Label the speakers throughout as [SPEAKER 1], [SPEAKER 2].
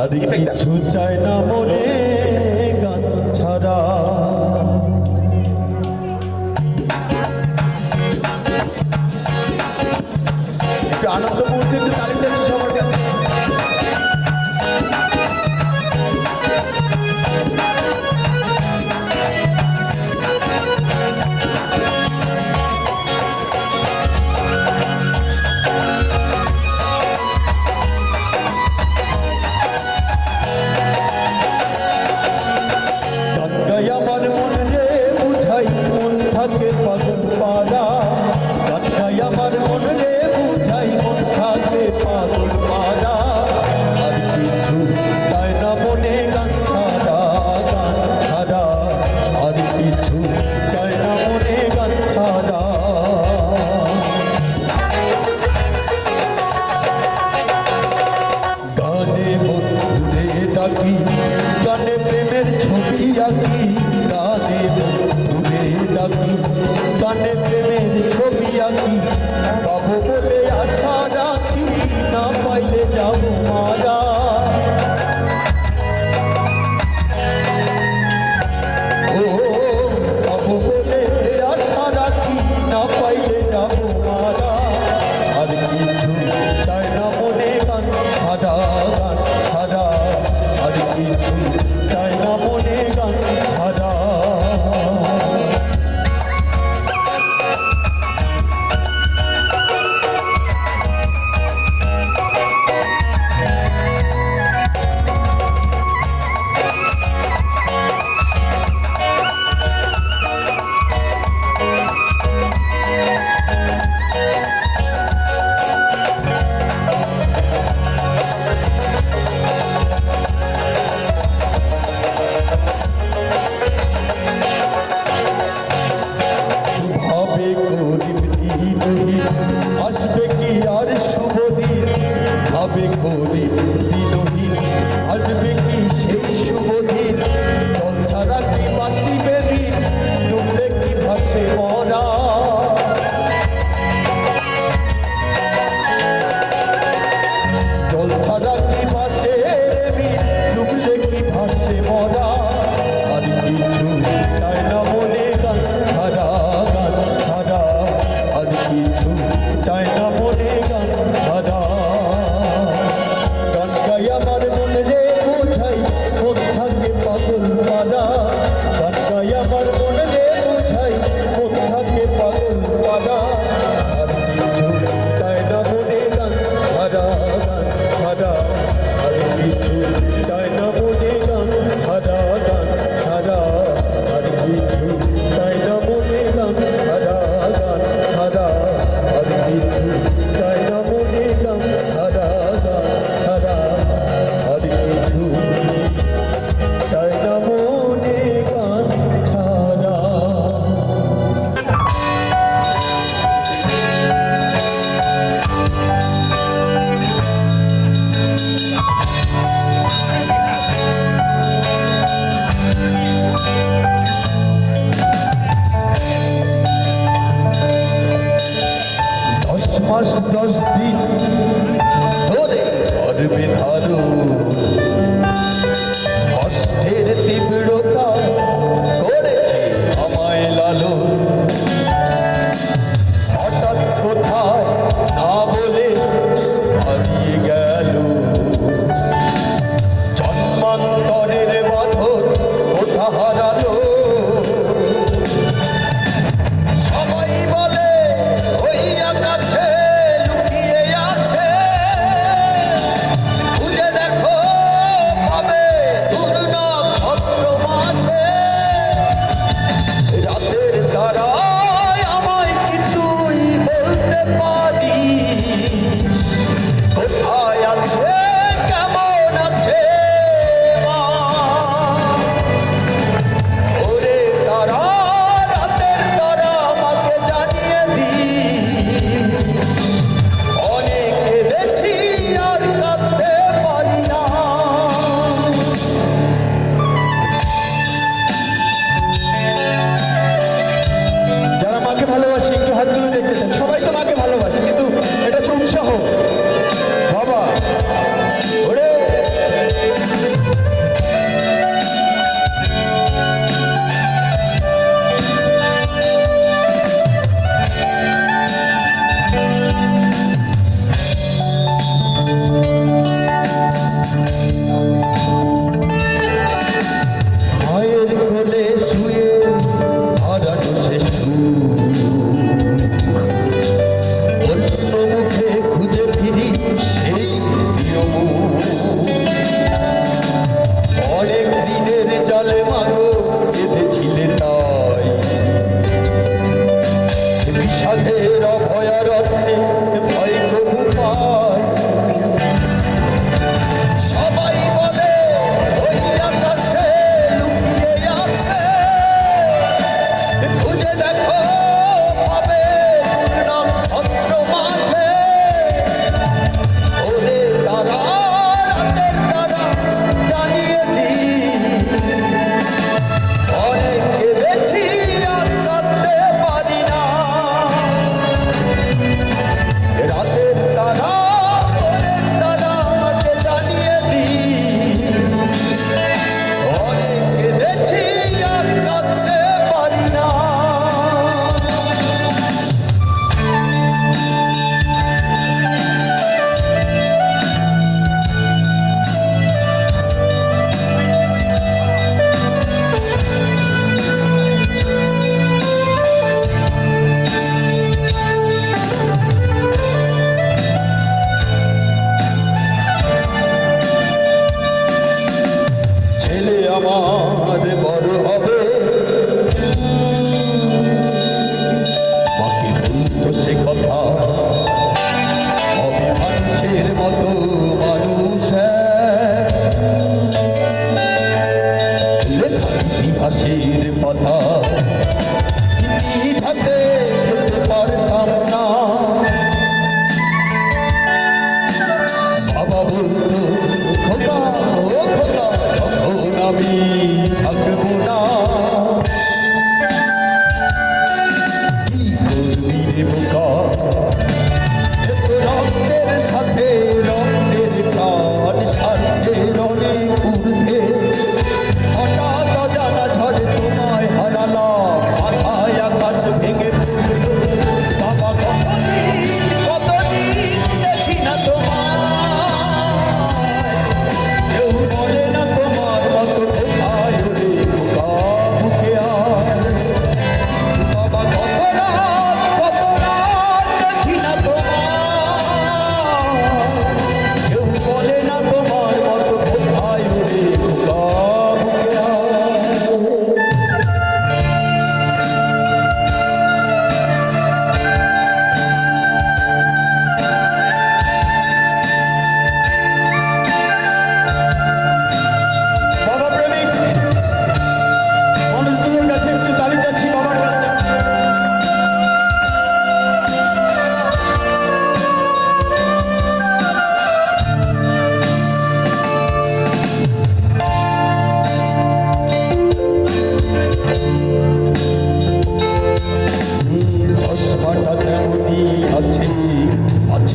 [SPEAKER 1] আর কিছু চাই না থাকে পথ পাড়া গাঠাই আমার মন রে বুঝাই মন থাকে পাগল পাড়া আর কিছু চায় না মনে গান ছাড়া গান ছাড়া। আর কিছু চায় না মনে গান ছাড়া। গানে বন্ধুদের ডাকি, গানে প্রেমের ছবি আঁকি, গানে বন্ধু আঁকি কানে প্রেমের ছবি আঁকি পাবো বলে আশা রাখি না পাইলে যাব মারা। Thank you. দিন ধরে করবে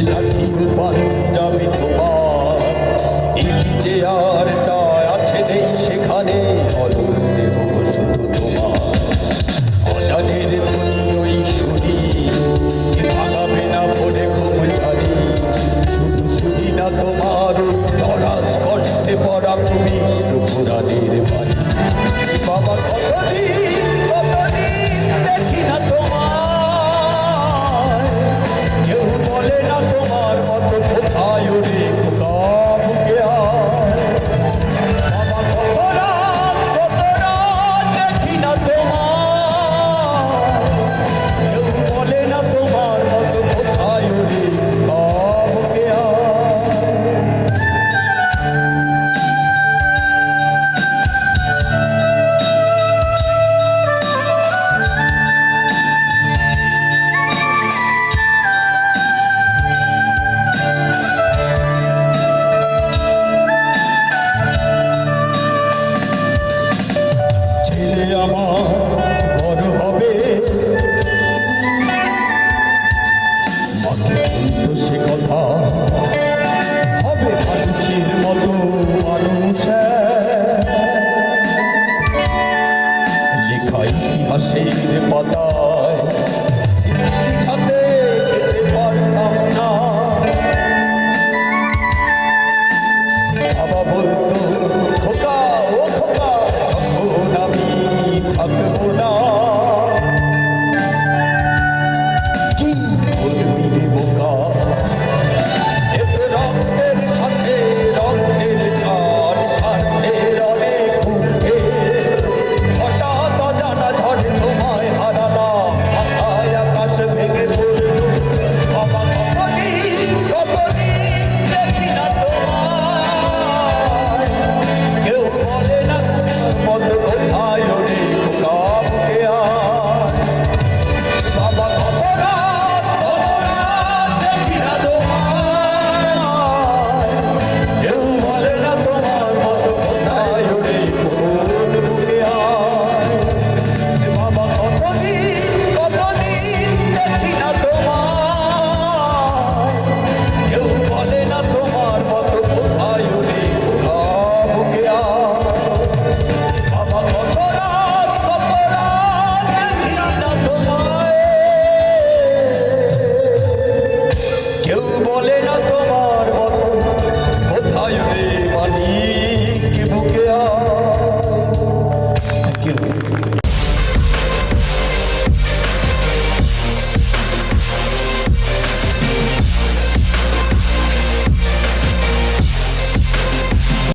[SPEAKER 1] Vielleicht liebe Ball.